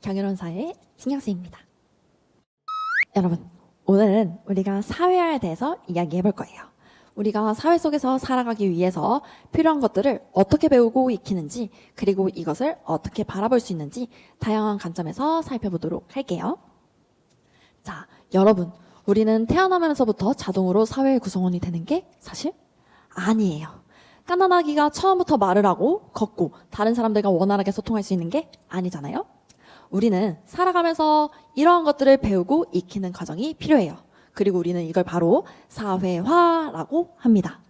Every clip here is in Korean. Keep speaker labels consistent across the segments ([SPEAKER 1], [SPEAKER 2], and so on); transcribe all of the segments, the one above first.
[SPEAKER 1] 경영론사의 신경수입니다. 여러분, 오늘은 우리가 사회화에 대해서 이야기해 볼 거예요. 우리가 사회 속에서 살아가기 위해서 필요한 것들을 어떻게 배우고 익히는지, 그리고 이것을 어떻게 바라볼 수 있는지 다양한 관점에서 살펴보도록 할게요. 자, 여러분, 우리는 태어나면서부터 자동으로 사회의 구성원이 되는 게 사실 아니에요. 까나나기가 처음부터 말을 하고 걷고 다른 사람들과 원활하게 소통할 수 있는 게 아니잖아요. 우리는 살아가면서 이러한 것들을 배우고 익히는 과정이 필요해요. 그리고 우리는 이걸 바로 사회화라고 합니다.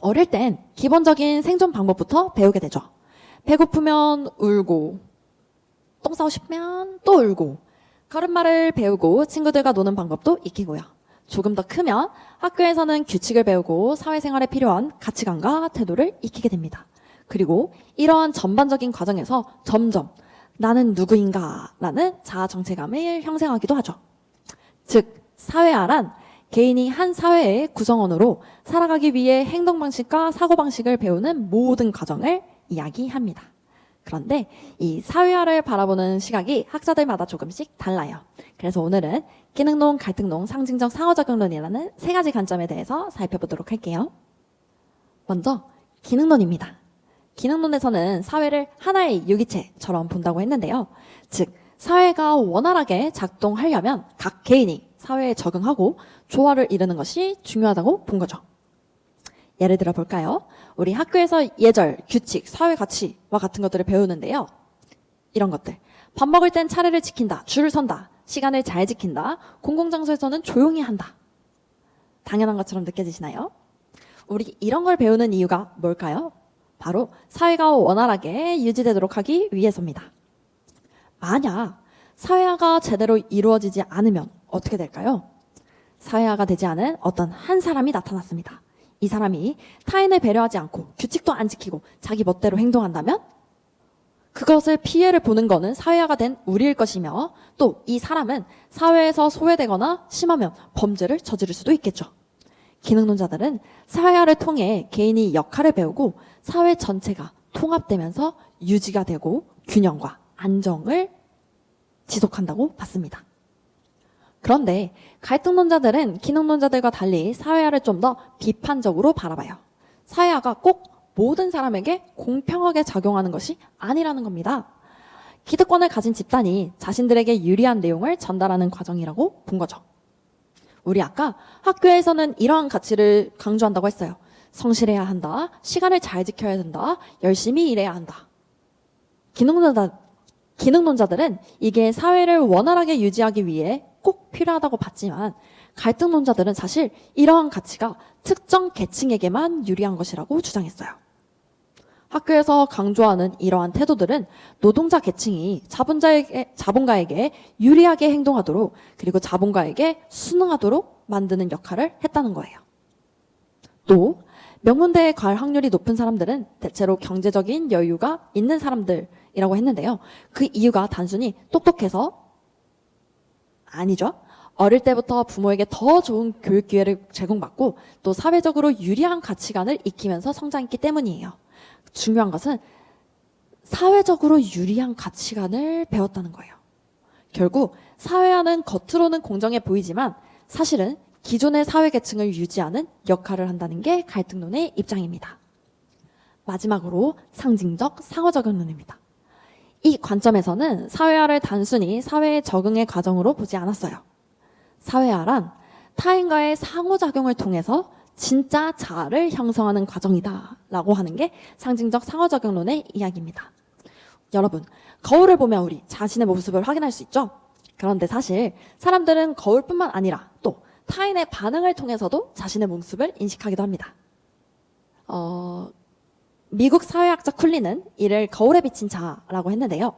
[SPEAKER 1] 어릴 땐 기본적인 생존 방법부터 배우게 되죠. 배고프면 울고, 똥 싸고 싶으면 또 울고, 걸음마를 배우고 친구들과 노는 방법도 익히고요. 조금 더 크면 학교에서는 규칙을 배우고 사회생활에 필요한 가치관과 태도를 익히게 됩니다. 그리고 이러한 전반적인 과정에서 점점 나는 누구인가 라는 자아 정체감을 형성하기도 하죠. 즉, 사회화란 개인이 한 사회의 구성원으로 살아가기 위해 행동 방식과 사고 방식을 배우는 모든 과정을 이야기합니다. 그런데 이 사회화를 바라보는 시각이 학자들마다 조금씩 달라요. 그래서 오늘은 기능론, 갈등론, 상징적 상호작용론이라는 세 가지 관점에 대해서 살펴보도록 할게요. 먼저 기능론입니다. 기능론에서는 사회를 하나의 유기체처럼 본다고 했는데요. 즉, 사회가 원활하게 작동하려면 각 개인이 사회에 적응하고 조화를 이루는 것이 중요하다고 본 거죠. 예를 들어 볼까요? 우리 학교에서 예절, 규칙, 사회 가치와 같은 것들을 배우는데요. 이런 것들. 밥 먹을 땐 차례를 지킨다. 줄을 선다. 시간을 잘 지킨다. 공공장소에서는 조용히 한다. 당연한 것처럼 느껴지시나요? 우리 이런 걸 배우는 이유가 뭘까요? 바로 사회가 원활하게 유지되도록 하기 위해서입니다. 만약 사회화가 제대로 이루어지지 않으면 어떻게 될까요? 사회화가 되지 않은 어떤 한 사람이 나타났습니다. 이 사람이 타인을 배려하지 않고 규칙도 안 지키고 자기 멋대로 행동한다면 그것을 피해를 보는 거는 사회화가 된 우리일 것이며 또 이 사람은 사회에서 소외되거나 심하면 범죄를 저지를 수도 있겠죠. 기능론자들은 사회화를 통해 개인이 역할을 배우고 사회 전체가 통합되면서 유지가 되고 균형과 안정을 지속한다고 봤습니다. 그런데 갈등론자들은 기능론자들과 달리 사회화를 좀 더 비판적으로 바라봐요. 사회화가 꼭 모든 사람에게 공평하게 작용하는 것이 아니라는 겁니다. 기득권을 가진 집단이 자신들에게 유리한 내용을 전달하는 과정이라고 본 거죠. 우리 아까 학교에서는 이러한 가치를 강조한다고 했어요. 성실해야 한다. 시간을 잘 지켜야 된다. 열심히 일해야 한다. 기능론자, 기능론자들은 이게 사회를 원활하게 유지하기 위해 꼭 필요하다고 봤지만 갈등론자들은 사실 이러한 가치가 특정 계층에게만 유리한 것이라고 주장했어요. 학교에서 강조하는 이러한 태도들은 노동자 계층이 자본자에게, 자본가에게 유리하게 행동하도록 그리고 자본가에게 순응하도록 만드는 역할을 했다는 거예요. 또 명문대에 갈 확률이 높은 사람들은 대체로 경제적인 여유가 있는 사람들이라고 했는데요. 그 이유가 단순히 똑똑해서 아니죠. 어릴 때부터 부모에게 더 좋은 교육 기회를 제공받고 또 사회적으로 유리한 가치관을 익히면서 성장했기 때문이에요. 중요한 것은 사회적으로 유리한 가치관을 배웠다는 거예요. 결국 사회화는 겉으로는 공정해 보이지만 사실은 기존의 사회 계층을 유지하는 역할을 한다는 게 갈등론의 입장입니다. 마지막으로 상징적 상호작용론입니다. 이 관점에서는 사회화를 단순히 사회의 적응의 과정으로 보지 않았어요. 사회화란 타인과의 상호작용을 통해서 진짜 자아를 형성하는 과정이다 라고 하는 게 상징적 상호작용론의 이야기입니다. 여러분, 거울을 보면 우리 자신의 모습을 확인할 수 있죠? 그런데 사실 사람들은 거울뿐만 아니라 또 타인의 반응을 통해서도 자신의 모습을 인식하기도 합니다. 어, 미국 사회학자 쿨리는 이를 거울에 비친 자라고 했는데요.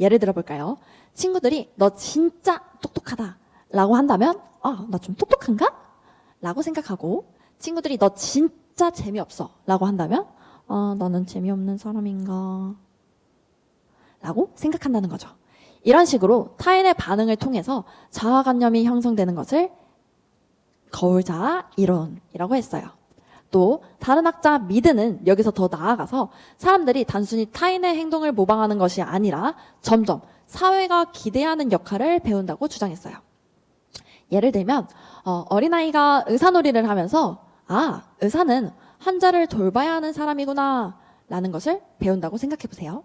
[SPEAKER 1] 예를 들어 볼까요? 친구들이 너 진짜 똑똑하다 라고 한다면 아, 나 좀 똑똑한가? 라고 생각하고 친구들이 너 진짜 재미없어 라고 한다면 아, 나는 재미없는 사람인가? 라고 생각한다는 거죠. 이런 식으로 타인의 반응을 통해서 자아관념이 형성되는 것을 거울자아 이론이라고 했어요. 또 다른 학자 미드는 여기서 더 나아가서 사람들이 단순히 타인의 행동을 모방하는 것이 아니라 점점 사회가 기대하는 역할을 배운다고 주장했어요. 예를 들면 어, 어린아이가 의사놀이를 하면서 아 의사는 환자를 돌봐야 하는 사람이구나 라는 것을 배운다고 생각해 보세요.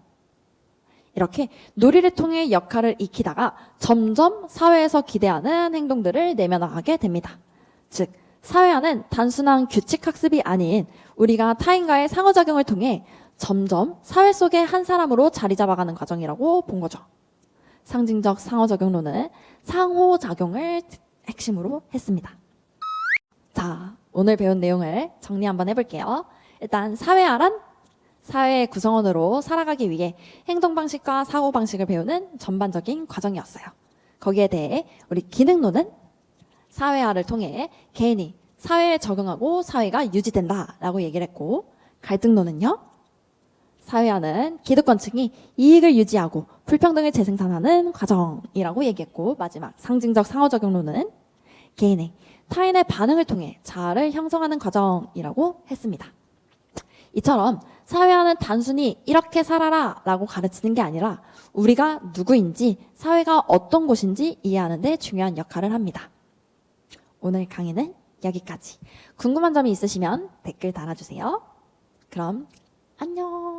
[SPEAKER 1] 이렇게 놀이를 통해 역할을 익히다가 점점 사회에서 기대하는 행동들을 내면화하게 됩니다. 즉 사회화는 단순한 규칙 학습이 아닌 우리가 타인과의 상호작용을 통해 점점 사회 속의 한 사람으로 자리 잡아가는 과정이라고 본 거죠. 상징적 상호작용론은 상호작용을 핵심으로 했습니다. 자, 오늘 배운 내용을 정리 한번 해볼게요. 일단 사회화란 사회의 구성원으로 살아가기 위해 행동 방식과 사고 방식을 배우는 전반적인 과정이었어요. 거기에 대해 우리 기능론은 사회화를 통해 개인이 사회에 적응하고 사회가 유지된다 라고 얘기를 했고 갈등론은요. 사회화는 기득권층이 이익을 유지하고 불평등을 재생산하는 과정이라고 얘기했고 마지막 상징적 상호작용론은 개인의 타인의 반응을 통해 자아를 형성하는 과정이라고 했습니다. 이처럼 사회화는 단순히 이렇게 살아라 라고 가르치는 게 아니라 우리가 누구인지 사회가 어떤 곳인지 이해하는 데 중요한 역할을 합니다. 오늘 강의는 여기까지. 궁금한 점이 있으시면 댓글 달아주세요. 그럼 안녕.